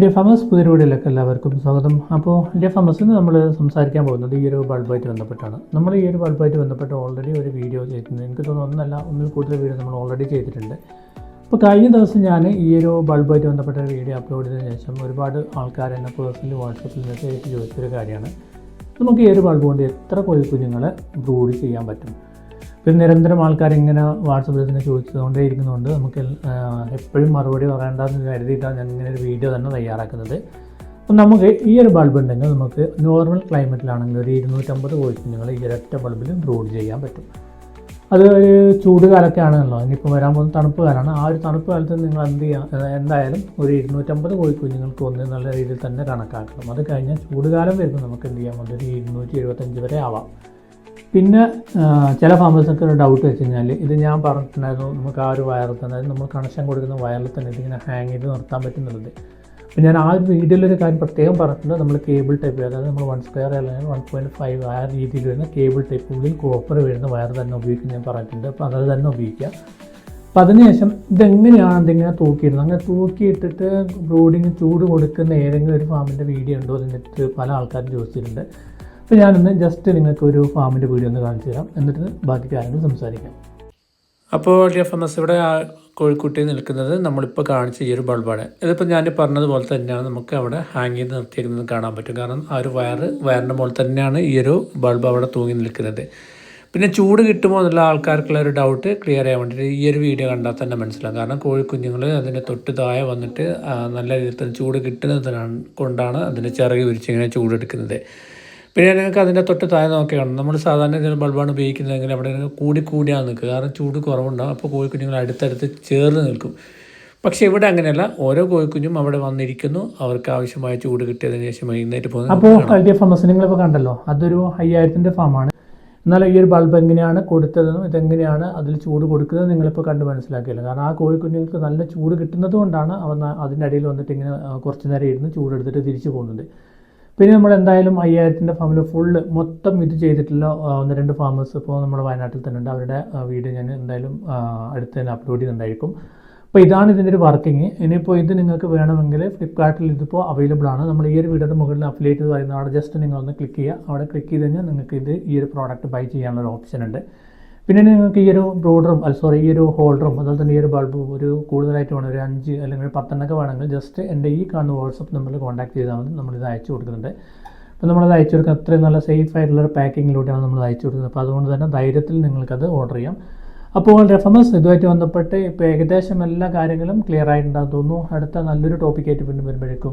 India famous പുതിയ എല്ലാവർക്കും സ്വാഗതം. അപ്പോൾ ഫാമസിൽ നമ്മൾ സംസാരിക്കാൻ പോകുന്നത് ഈ ഒരു ബൾബായിട്ട് ബന്ധപ്പെട്ടാണ്. നമ്മൾ ഈ ഒരു ബൾബായിട്ട് ബന്ധപ്പെട്ട് ഓൾറെഡി ഒരു വീഡിയോ ചെയ്തിട്ടുണ്ട്. എനിക്ക് തോന്നുന്നു ഒന്നല്ല ഒന്നിൽ കൂടുതൽ വീഡിയോ നമ്മൾ ഓൾറെഡി ചെയ്തിട്ടുണ്ട്. അപ്പോൾ കഴിഞ്ഞ ദിവസം ഞാൻ ഈ ഒരു ബൾബായിട്ട് ബന്ധപ്പെട്ട ഒരു വീഡിയോ അപ്ലോഡ് ചെയ്തതിന് ശേഷം ഒരുപാട് ആൾക്കാർ എന്നെ പേഴ്സണലി വാട്സപ്പിൽ മെസ്സേജ് ചോദിച്ചൊരു കാര്യമാണ്. നമുക്ക് ഈ ഒരു ബൾബ് കൊണ്ട് എത്ര കോഴി കുഞ്ഞുങ്ങളെ ബ്രൂഡ് ചെയ്യാൻ പറ്റും? പിന്നെ നിരന്തരം ആൾക്കാർ ഇങ്ങനെ വാട്സപ്പിൽ തന്നെ ചോദിച്ചുകൊണ്ടേ ഇരിക്കുന്നതുകൊണ്ട് നമുക്ക് എപ്പോഴും മറുപടി പറയേണ്ടതെന്ന് കരുതിയിട്ടാണ് ഞാൻ ഇങ്ങനെ ഒരു വീഡിയോ തന്നെ തയ്യാറാക്കുന്നത്. അപ്പം നമുക്ക് ഈ ഒരു ബൾബ് ഉണ്ടെങ്കിൽ നമുക്ക് നോർമൽ ക്ലൈമറ്റിലാണെങ്കിൽ ഒരു ഇരുന്നൂറ്റമ്പത് കോഴിക്കുഞ്ഞുങ്ങൾ ഈ ഒരൊറ്റ ബൾബിൽ ബ്രൂഡ് ചെയ്യാൻ പറ്റും. അത് ഒരു ചൂട് കാലമൊക്കെ ആണല്ലോ ഇനിയിപ്പോൾ വരാൻ പോകുന്ന തണുപ്പ് കാലമാണ്. ആ ഒരു തണുപ്പ് കാലത്ത് നിങ്ങൾ എന്ത് ചെയ്യാം എന്തായാലും ഒരു ഇരുന്നൂറ്റമ്പത് കോഴിക്കുഞ്ഞുങ്ങൾക്ക് ഒന്ന് നല്ല രീതിയിൽ തന്നെ കണക്കാക്കണം. അത് കഴിഞ്ഞാൽ ചൂടുകാലം വരുമ്പോൾ നമുക്ക് എന്ത് ചെയ്യാം അതൊരു ഇരുന്നൂറ്റി എഴുപത്തഞ്ച് വരെ ആവാം. പിന്നെ ചില ഫാമേഴ്സൊക്കെ ഒരു ഡൗട്ട് വെച്ച് കഴിഞ്ഞാൽ ഇത് ഞാൻ പറഞ്ഞിട്ടുണ്ടായിരുന്നു നമുക്ക് ആ ഒരു വയറിൽ തന്നെ നമ്മൾ കണക്ഷൻ കൊടുക്കുന്ന വയറിൽ തന്നെ ഇതിങ്ങനെ ഹാങ് ചെയ്ത് നിർത്താൻ പറ്റുന്നുള്ളത്. അപ്പോൾ ഞാൻ ആ ഒരു വീഡിയോയിലൊരു കാര്യം പ്രത്യേകം പറഞ്ഞിട്ടുണ്ട് നമ്മൾ കേബിൾ ടൈപ്പ് അതായത് നമ്മൾ വൺ സ്ക്വയർ അല്ലെങ്കിൽ വൺ പോയിന്റ് ഫൈവ് ആ രീതിയിൽ വരുന്ന കേബിൾ ടൈപ്പ് ഉള്ളിൽ കോപ്പർ വരുന്ന വയർ തന്നെ ഉപയോഗിക്കാൻ ഞാൻ പറഞ്ഞിട്ടുണ്ട്. അപ്പോൾ അത് തന്നെ ഉപയോഗിക്കുക. അപ്പോൾ അതിനുശേഷം ഇതെങ്ങനെയാണ് എന്തെങ്കിലും തൂക്കിയിടുന്നത്? അങ്ങനെ തൂക്കിയിട്ടിട്ട് ബ്രോഡിങ് ചൂട് കൊടുക്കുന്ന ഏതെങ്കിലും ഒരു ഫാമിന്റെ വീഡിയോ ഉണ്ടോ എന്നിട്ട് പല ആൾക്കാരും ചോദിച്ചിട്ടുണ്ട്. അപ്പോൾ ഞാനൊന്ന് ജസ്റ്റ് നിങ്ങൾക്ക് ഒരു ഫാമിന്റെ വീഡിയോ ഒന്ന് കാണിച്ചു തരാം. എന്നിട്ട് ബാക്കി കാര്യങ്ങൾ സംസാരിക്കാം. അപ്പോൾ എം എസ് ഇവിടെ കോഴിക്കുട്ടി നിൽക്കുന്നത് നമ്മളിപ്പോൾ കാണിച്ച ഈ ഒരു ബൾബാണ് ഇതിപ്പോൾ ഞാൻ പറഞ്ഞതുപോലെ തന്നെയാണ് നമുക്ക് അവിടെ ഹാങ് ചെയ്ത് നിർത്തിയിരിക്കുന്നത് കാണാൻ പറ്റും. കാരണം ആ ഒരു വയർ വയറിന്റെ മുകളിൽ തന്നെയാണ് ഈ ഒരു ബൾബ് അവിടെ തൂങ്ങി നിൽക്കുന്നത്. പിന്നെ ചൂട് കിട്ടുമോ എന്നുള്ള ആൾക്കാർക്കുള്ള ഒരു ഡൗട്ട് ക്ലിയർ ചെയ്യാൻ വേണ്ടിയിട്ട് ഈ ഒരു വീഡിയോ കണ്ടാൽ തന്നെ മനസ്സിലാകും കാരണം കോഴിക്കുഞ്ഞുങ്ങൾ അതിന്റെ തൊട്ട് താഴെ വന്നിട്ട് നല്ല രീതിയിൽ ചൂട് കിട്ടുന്നതിനാണ് കൊണ്ടാണ് അതിന്റെ ചിറക് വിരിച്ചിങ്ങനെ ചൂടെടുക്കുന്നത്. പിന്നെ നിങ്ങൾക്ക് അതിന്റെ തൊട്ട് താഴെ നോക്കിയാണ്? നമ്മൾ സാധാരണ ഇതിന് ബൾബാണ് ഉപയോഗിക്കുന്നതെങ്കിൽ അവിടെ കൂടി കൂടിയാണ് നിൽക്കുക. കാരണം ചൂട് കുറവുണ്ടാകും അപ്പോൾ കോഴിക്കുഞ്ഞുങ്ങൾ അടുത്തടുത്ത് ചേർന്ന് നിൽക്കും. പക്ഷേ ഇവിടെ അങ്ങനെയല്ല. ഓരോ കോഴിക്കുഞ്ഞും അവിടെ വന്നിരിക്കുന്നു. അവർക്ക് ആവശ്യമായ ചൂട് കിട്ടിയതിന് ശേഷം വൈകുന്നേരം പോകുന്നത് അപ്പോൾ ഐഡിയ ഫാമസ് നിങ്ങളിപ്പോൾ കണ്ടല്ലോ. അതൊരു അയ്യായിരത്തിന്റെ ഫാമാണ്. എന്നാൽ ഈ ഒരു ബൾബ് എങ്ങനെയാണ് കൊടുത്തതെന്നും ഇതെങ്ങനെയാണ് അതിൽ ചൂട് കൊടുക്കുന്നത് നിങ്ങളിപ്പോൾ കണ്ട് മനസ്സിലാക്കിയല്ലോ. കാരണം ആ കോഴിക്കുഞ്ഞുങ്ങൾക്ക് നല്ല ചൂട് കിട്ടുന്നത് കൊണ്ടാണ് അവ അതിന്റെ അടിയിൽ വന്നിട്ട് ഇങ്ങനെ കുറച്ച് നേരം ഇരുന്ന് ചൂടെടുത്തിട്ട് തിരിച്ചു പോകുന്നത്. പിന്നെ നമ്മൾ എന്തായാലും അയ്യായിരത്തിന്റെ ഫാമിൽ ഫുള്ള് മൊത്തം ഇത് ചെയ്തിട്ടുള്ള ഒന്ന് രണ്ട് ഫാമേഴ്സ് ഇപ്പോൾ നമ്മുടെ വയനാട്ടിൽ തന്നെ ഉണ്ട്. അവരുടെ വീഡിയോ ഞാൻ എന്തായാലും അടുത്ത് തന്നെ അപ്ലോഡ് ചെയ്തിട്ടുണ്ടായിരിക്കും അപ്പോൾ ഇതാണ് ഇതിന്റെ ഒരു വർക്കിംഗ് ഇനിയിപ്പോൾ ഇത് നിങ്ങൾക്ക് വേണമെങ്കിൽ ഫ്ലിപ്കാർട്ടിൽ ഇതിപ്പോൾ അവൈലബിൾ ആണ്. നമ്മൾ ഈ ഒരു വീഡിയോയുടെ മുകളിൽ അഫിലിയേറ്റ് പറയുന്ന അവിടെ ജസ്റ്റ് നിങ്ങളൊന്ന് ക്ലിക്ക് ചെയ്യുക. അവിടെ ക്ലിക്ക് ചെയ്ത് കഴിഞ്ഞാൽ നിങ്ങൾക്ക് ഇത് ഈ ഒരു പ്രോഡക്റ്റ് ബൈ ചെയ്യാനുള്ള ഓപ്ഷൻ ഉണ്ട്. പിന്നെ നിങ്ങൾക്ക് ഈ ഒരു ബ്രോഡറും അല്ല സോറി ഈ ഒരു ഹോൾഡറും അതുപോലെ തന്നെ ഈ ഒരു ബൾബും ഒരു കൂടുതലായിട്ട് വേണം ഒരു അഞ്ച് അല്ലെങ്കിൽ ഒരു പത്തെണ്ണൊക്കെ വേണമെങ്കിൽ ജസ്റ്റ് എന്റെ ഈ കാണുന്ന വാട്സപ്പ് നമ്പറിൽ കോൺടാക്ട് ചെയ്താൽ മതി നമ്മളിത് അയച്ചു കൊടുക്കുന്നുണ്ട്. അപ്പോൾ നമ്മളത് അയച്ചു കൊടുക്കുക അത്രയും നല്ല സേഫ് ആയിട്ടുള്ള ഒരു പാക്കിങ്ങിലൂടെയാണ് നമ്മൾ അയച്ചു കൊടുക്കുന്നത്. അപ്പോൾ അതുകൊണ്ട് തന്നെ ധൈര്യത്തിൽ നിങ്ങൾക്കത് ഓർഡർ ചെയ്യാം. അപ്പോൾ റെഫമസ് ഇതുമായിട്ട് ബന്ധപ്പെട്ട് ഇപ്പോൾ ഏകദേശം എല്ലാ കാര്യങ്ങളും ക്ലിയർ ആയിട്ടുണ്ടാകും തോന്നുന്നു. അടുത്ത നല്ലൊരു ടോപ്പിക്കായിട്ട് പിന്നെ വരുമ്പോഴേക്കും.